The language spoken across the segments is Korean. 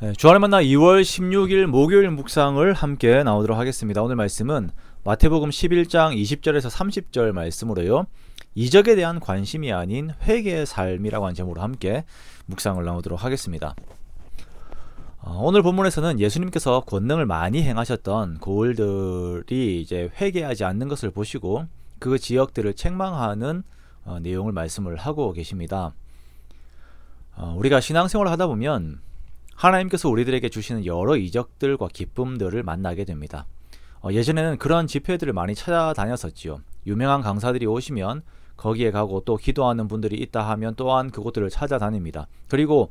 네, 주안의 만나 2월 16일 목요일 묵상을 함께 나오도록 하겠습니다. 오늘 말씀은 마태복음 11장 20절에서 30절 말씀으로요. 이적에 대한 관심이 아닌 회개의 삶이라고 하는 제목으로 함께 묵상을 나오도록 하겠습니다. 어, 오늘 본문에서는 예수님께서 권능을 많이 행하셨던 고을들이 이제 회개하지 않는 것을 보시고 그 지역들을 책망하는 어, 내용을 말씀을 하고 계십니다. 어, 우리가 신앙생활을 하다 보면 하나님께서 우리들에게 주시는 여러 이적들과 기쁨들을 만나게 됩니다. 어, 예전에는 그런 집회들을 많이 찾아다녔었지요. 유명한 강사들이 오시면 거기에 가고 또 기도하는 분들이 있다 하면 또한 그곳들을 찾아다닙니다. 그리고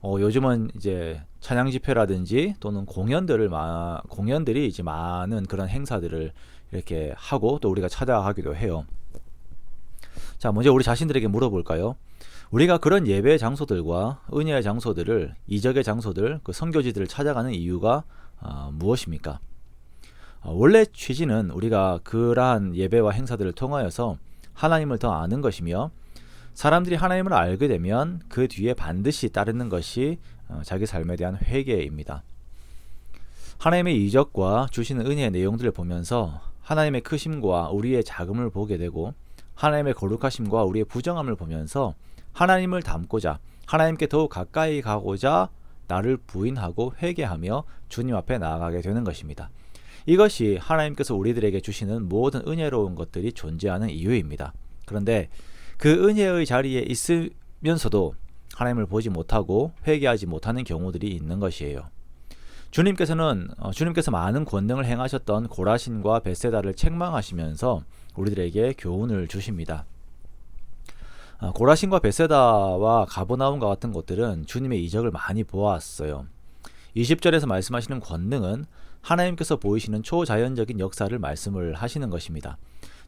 어, 요즘은 이제 찬양 집회라든지 또는 공연들을 마, 공연들이 이제 많은 그런 행사들을 이렇게 하고 또 우리가 찾아가기도 해요. 자, 먼저 우리 자신들에게 물어볼까요? 우리가 그런 예배 장소들과 은혜의 장소들을 이적의 장소들, 그 선교지들을 찾아가는 이유가 어, 무엇입니까? 어, 원래 취지는 우리가 그러한 예배와 행사들을 통하여서 하나님을 더 아는 것이며 사람들이 하나님을 알게 되면 그 뒤에 반드시 따르는 것이 어, 자기 삶에 대한 회개입니다. 하나님의 이적과 주시는 은혜의 내용들을 보면서 하나님의 크심과 우리의 자금을 보게 되고 하나님의 거룩하심과 우리의 부정함을 보면서 하나님을 닮고자 하나님께 더욱 가까이 가고자 나를 부인하고 회개하며 주님 앞에 나아가게 되는 것입니다. 이것이 하나님께서 우리들에게 주시는 모든 은혜로운 것들이 존재하는 이유입니다. 그런데 그 은혜의 자리에 있으면서도 하나님을 보지 못하고 회개하지 못하는 경우들이 있는 것이에요. 주님께서는 어, 주님께서 많은 권능을 행하셨던 고라신과 베세다를 책망하시면서 우리들에게 교훈을 주십니다. 아, 고라신과 베세다와 가보나움과 같은 곳들은 주님의 이적을 많이 보았어요. 20절에서 말씀하시는 권능은 하나님께서 보이시는 초자연적인 역사를 말씀을 하시는 것입니다.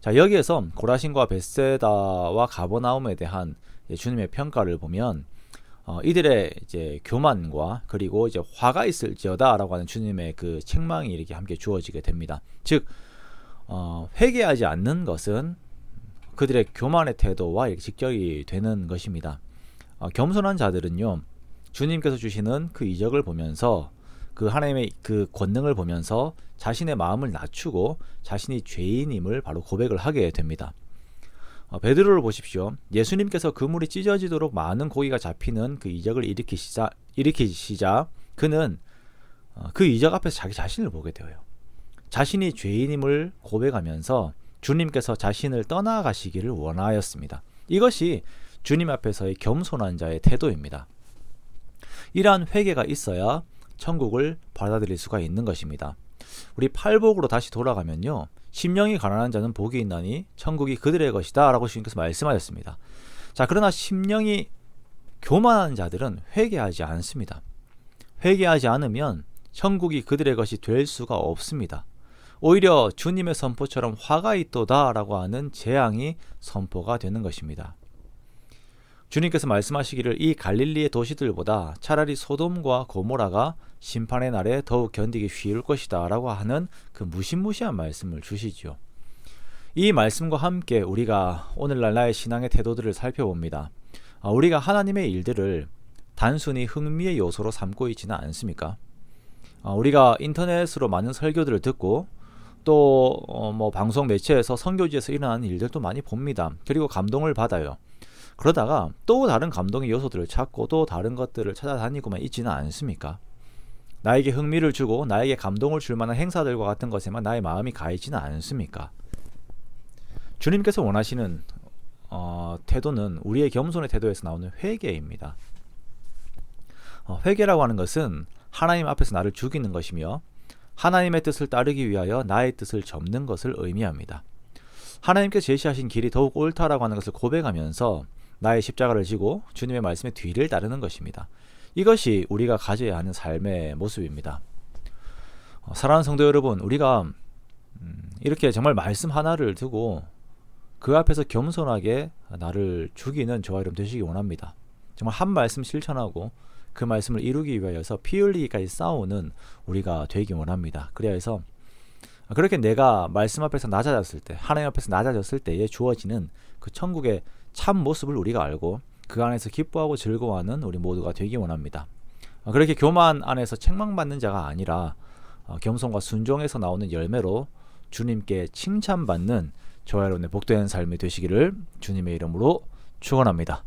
자, 여기에서 고라신과 베세다와 가보나움에 대한 주님의 평가를 보면 어, 이들의 이제 교만과 그리고 이제 화가 있을지어다라고 하는 주님의 그 책망이 이렇게 함께 주어지게 됩니다. 즉 어, 회개하지 않는 것은 그들의 교만의 태도와 직결이 되는 것입니다. 어, 겸손한 자들은요, 주님께서 주시는 그 이적을 보면서 그 하나님의 그 권능을 보면서 자신의 마음을 낮추고 자신이 죄인임을 바로 고백을 하게 됩니다. 어, 베드로를 보십시오. 예수님께서 그물이 찢어지도록 많은 고기가 잡히는 그 이적을 일으키시자, 일으키시자 그는 어, 그 이적 앞에서 자기 자신을 보게 되어요. 자신이 죄인임을 고백하면서 주님께서 자신을 떠나가시기를 원하였습니다. 이것이 주님 앞에서의 겸손한 자의 태도입니다. 이러한 회개가 있어야 천국을 받아들일 수가 있는 것입니다. 우리 팔복으로 다시 돌아가면요. 심령이 가난한 자는 복이 있나니 천국이 그들의 것이다 라고 주님께서 말씀하셨습니다. 자, 그러나 심령이 교만한 자들은 회개하지 않습니다. 회개하지 않으면 천국이 그들의 것이 될 수가 없습니다. 오히려 주님의 선포처럼 화가 있도다라고 하는 재앙이 선포가 되는 것입니다. 주님께서 말씀하시기를 이 갈릴리의 도시들보다 차라리 소돔과 고모라가 심판의 날에 더욱 견디기 쉬울 것이다라고 하는 그 무시무시한 말씀을 주시지요. 이 말씀과 함께 우리가 오늘날 나의 신앙의 태도들을 살펴봅니다. 아, 우리가 하나님의 일들을 단순히 흥미의 요소로 삼고 있지는 않습니까? 아, 우리가 인터넷으로 많은 설교들을 듣고 또뭐 어 방송 매체에서 선교지에서 일어나는 일들도 많이 봅니다. 그리고 감동을 받아요. 그러다가 또 다른 감동의 요소들을 찾고 또 다른 것들을 찾아다니고만 있지는 않습니까? 나에게 흥미를 주고 나에게 감동을 줄 만한 행사들과 같은 것에만 나의 마음이 가 있지는 않습니까? 주님께서 원하시는 어, 태도는 우리의 겸손의 태도에서 나오는 회개입니다. 어, 회개라고 하는 것은 하나님 앞에서 나를 죽이는 것이며 하나님의 뜻을 따르기 위하여 나의 뜻을 접는 것을 의미합니다. 하나님께 제시하신 길이 더욱 옳다라고 하는 것을 고백하면서 나의 십자가를 지고 주님의 말씀의 뒤를 따르는 것입니다. 이것이 우리가 가져야 하는 삶의 모습입니다. 어, 사랑하는 성도 여러분, 우리가 음, 이렇게 정말 말씀 하나를 두고 그 앞에서 겸손하게 나를 죽이는 저와 여러분 되시기 원합니다. 정말 한 말씀 실천하고 그 말씀을 이루기 위하여서 피 흘리기까지 싸우는 우리가 되기 원합니다. 그래야 해서 그렇게 내가 말씀 앞에서 낮아졌을 때, 하나님 앞에서 낮아졌을 때에 주어지는 그 천국의 참 모습을 우리가 알고 그 안에서 기뻐하고 즐거워하는 우리 모두가 되기 원합니다. 어, 그렇게 교만 안에서 책망받는 자가 아니라 어, 겸손과 순종에서 나오는 열매로 주님께 칭찬받는 저와 여러분의 복된 삶이 되시기를 주님의 이름으로 축원합니다.